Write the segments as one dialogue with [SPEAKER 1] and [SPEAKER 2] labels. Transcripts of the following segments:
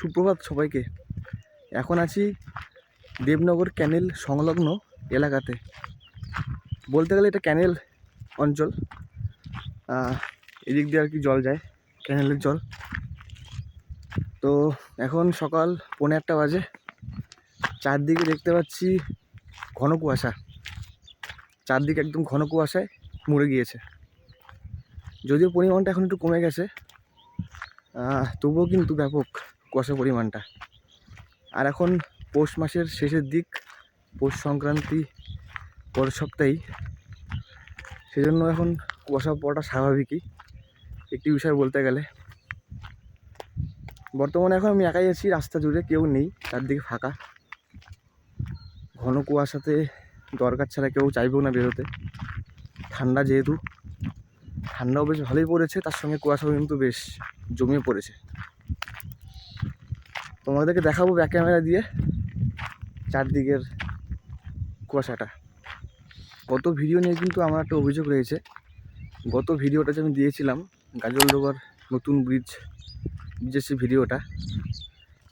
[SPEAKER 1] সুপ্রভাত সবাইকে। এখন আছি দেবনগর ক্যানেল সংলগ্ন এলাকাতে। বলতে গেলে এটা ক্যানেল অঞ্চল। এদিক দিয়ে আর কি জল যায়, ক্যানেলের জল। তো এখন সকাল পৌনে একটা বাজে। চারদিকে দেখতে পাচ্ছি ঘন কুয়াশা। চারদিকে একদম ঘন কুয়াশায় মরে গিয়েছে। যদিও পরিমাণটা এখন একটু কমে গেছে তবুও কিন্তু ব্যাপক। কুয়াশার পরিমাণটা। আর এখন পৌষ মাসের শেষের দিক, পৌষ সংক্রান্তি পরের সপ্তাহেই। সেজন্য এখন কুয়াশা পড়াটা স্বাভাবিকই। একটি বিষয় বলতে গেলে। বর্তমানে এখন আমি একাই আছি, রাস্তা জুড়ে কেউ নেই চারদিকে ফাঁকা। ঘন কুয়াশাতে দরকার ছাড়া কেউ চাইবেও না বেরোতে। ঠান্ডা যেহেতু, ঠান্ডাও বেশ ভালোই পড়েছে, তার সঙ্গে কুয়াশাও কিন্তু বেশ জমিয়ে পড়েছে। তোমাদেরকে দেখাবো ব্যাক ক্যামেরা দিয়ে চারদিকের কুয়াশাটা। গত ভিডিও নিয়ে কিন্তু আমার একটা অভিযোগ রয়েছে। গত ভিডিওটা যে আমি দিয়েছিলাম গাজলডোবার নতুন ব্রিজ ব্রিজের সেই ভিডিওটা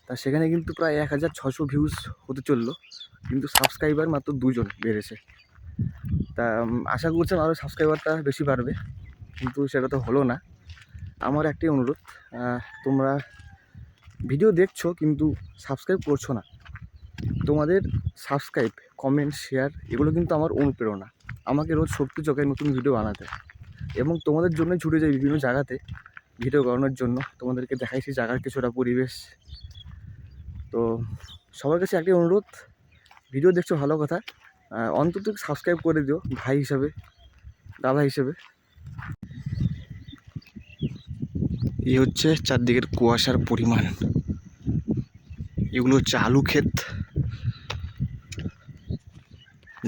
[SPEAKER 1] তা সেখানে কিন্তু প্রায় এক হাজার ছশো ভিউজ হতে চলল, কিন্তু সাবস্ক্রাইবার মাত্র দুজন বেড়েছে। তা আশা করছিলাম আরও সাবস্ক্রাইবারটা বেশি বাড়বে, কিন্তু সেটা তো হলো না। আমার একটাই অনুরোধ তোমরা ভিডিও দেখছ কিন্তু সাবস্ক্রাইব করছ না। তোমাদের সাবস্ক্রাইব কমেন্ট শেয়ার এগুলো কিন্তু আমার অনুপ্রেরণা। আমাকে রোজ শক্তি চোখায় নতুন ভিডিও বানাতে। এবং তোমাদের জন্য ছুটে যাই বিভিন্ন জায়গাতে ভিডিও করানোর জন্য। তোমাদেরকে দেখাই সেই জায়গার কিছুটা পরিবেশ। তো সবার কাছে একটাই অনুরোধ ভিডিও দেখছ ভালো কথা। অন্তত সাবস্ক্রাইব করে দিও ভাই হিসাবে, দাদা হিসেবে। এই হচ্ছে চারদিকের কুয়াশার পরিমাণ। এগুলো হচ্ছে আলু ক্ষেত।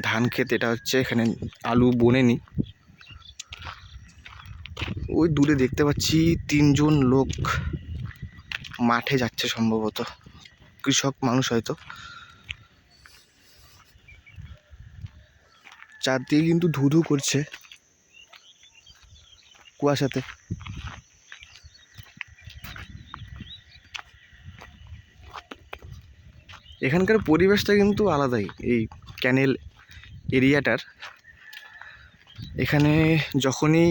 [SPEAKER 1] ধান ক্ষেত, এটা হচ্ছে এখানে আলু বোনেনি। ওই দূরে দেখতে পাচ্ছি তিনজন লোক মাঠে যাচ্ছে সম্ভবত। কৃষক মানুষ হয়তো। চারদিকে কিন্তু ধুধু করছে কুয়াশাতে। এখানকার পরিবেশটা কিন্তু আলাদাই। এই ক্যানেল এরিয়াটার। এখানে যখনই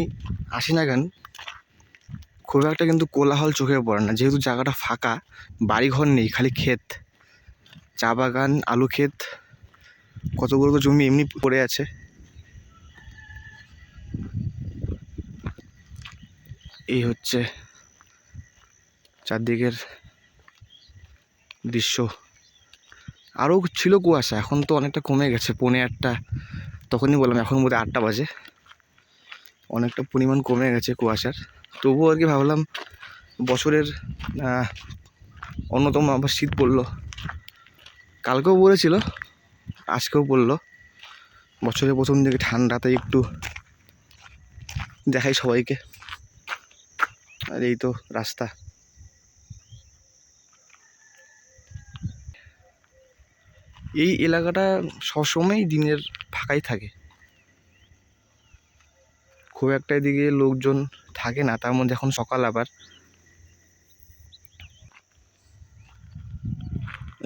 [SPEAKER 1] আসি না কেন, খুব একটা কিন্তু কোলাহল চোখে পড়ে না। যেহেতু জায়গাটা ফাঁকা, বাড়িঘর নেই, খালি ক্ষেত। চা বাগান, আলু ক্ষেত, কতগুলো তো জমি এমনি পড়ে আছে। এই হচ্ছে চারদিকের দৃশ্য। আরও ছিল কুয়াশা, এখন তো অনেকটা কমে গেছে, পৌনে আটটা। তখনই বললাম, এখন বোধ আটটা বাজে। অনেকটা পরিমাণ কমে গেছে কুয়াশার। তবুও আর কি ভাবলাম, বছরের অন্যতম আবার শীত পড়ল। কালকেও পড়েছিল, আজকেও পড়ল। বছরের প্রথম দিকে ঠান্ডাতে একটু দেখাই সবাইকে। আর এই তো রাস্তা। এই এলাকাটা সবসময়ই দিনের ফাঁকাই থাকে। খুব একটা এদিকে লোকজন থাকে না, তার মধ্যে এখন সকাল আবার।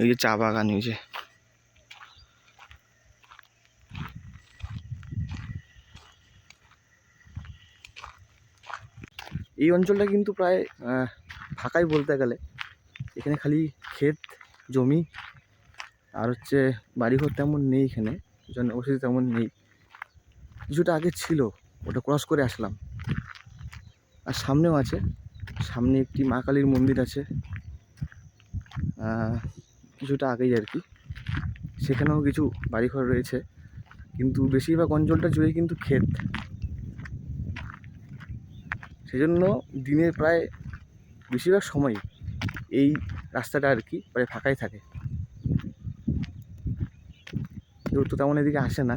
[SPEAKER 1] এই যে চা বাগান, এই যে। এই অঞ্চলটা কিন্তু প্রায় ফাঁকাই বলতে গেলে। এখানে খালি ক্ষেত, জমি আর হচ্ছে বাড়িঘর তেমন নেই এখানে, জন্য জনবসতি তেমন নেই। কিছুটা আগে ছিল, ওটা ক্রস করে আসলাম। আর সামনেও আছে, সামনে একটি মা কালীর মন্দির আছে। কিছুটা আগেই আর কি। সেখানেও কিছু বাড়িঘর রয়েছে, কিন্তু বেশিরভাগ অঞ্চলটা জুড়ে কিন্তু ক্ষেত। সেজন্য দিনের প্রায় বেশিরভাগ সময় এই রাস্তাটা আর কি, প্রায় ফাঁকাই থাকে। কেউ তো তেমন এদিকে আসে না।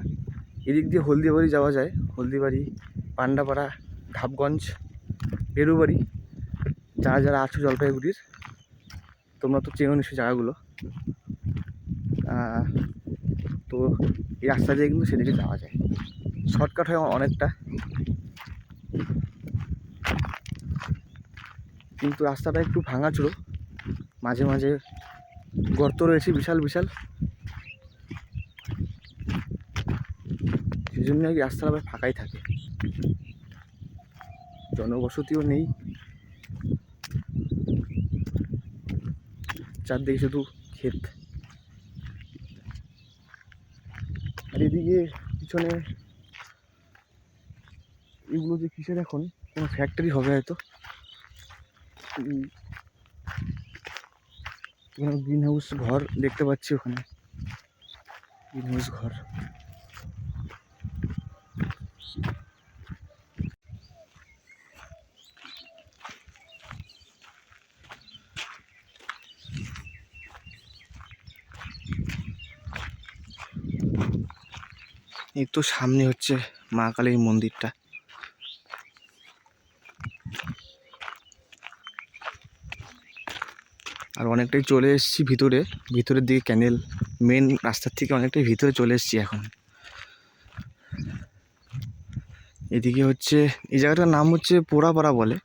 [SPEAKER 1] এদিক দিয়ে হলদিবাড়ি যাওয়া যায়। হলদিবাড়ি, পান্ডাপাড়া, ধাপগঞ্জ বেরুবাড়ি যারা যারা আছো জলপাইগুড়ির, তোমরা তো চেনো নিশ্চয়ই জায়গাগুলো। তো এই রাস্তা দিয়ে কিন্তু সেদিকে যাওয়া যায়। শর্টকাট হয় অনেকটা। কিন্তু রাস্তাটা একটু ভাঙাচুরো। মাঝে মাঝে গর্ত রয়েছে বিশাল বিশাল। জন্য এই রাস্তাটা ফাঁকাই থাকে। জনবসতিও নেই। চারদিকে শুধু ক্ষেত। আর এদিকে পিছনে এগুলো যে কিসের এখন? কোনো ফ্যাক্টরি হবে হয়তো। গ্রিন হাউস ঘর দেখতে পাচ্ছি ওখানে। গ্রিন হাউস ঘর। তো সামনে হচ্ছে মা কালীর মন্দিরটা। আর অনেকটাই চলে এসেছি ভিতরে, ভিতরের দিকে ক্যানেল, মেন রাস্তার থেকে অনেকটাই ভিতরে চলে এসেছি এখন। এদিকে হচ্ছে, এই জায়গাটার নাম হচ্ছে পোড়াপাড়া বলে।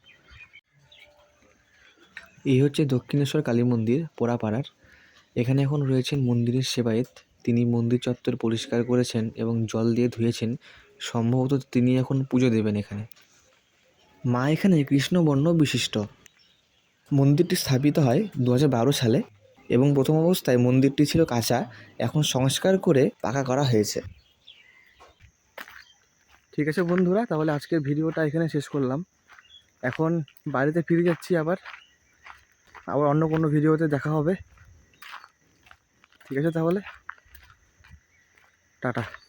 [SPEAKER 1] এই হচ্ছে দক্ষিণেশ্বর কালী মন্দির, পোড়াপাড়ার। এখানে এখন রয়েছেন মন্দিরের সেবায়েত। তিনি মন্দির চত্বর পরিষ্কার করেছেন এবং জল দিয়ে ধুয়েছেন, সম্ভবত তিনি এখন পুজো দেবেন এখানে। মা এখানে কৃষ্ণবর্ণ বিশিষ্ট। মন্দিরটি স্থাপিত হয় দু সালে এবং প্রথম অবস্থায় মন্দিরটি ছিল কাঁচা, এখন সংস্কার করে পাকা করা হয়েছে। ঠিক আছে বন্ধুরা, তাহলে আজকের ভিডিওটা এখানে শেষ করলাম। এখন বাড়িতে ফিরে যাচ্ছি আবার। আবার অন্য কোনো ভিডিওতে দেখা হবে। ঠিক আছে তাহলে? Dadah.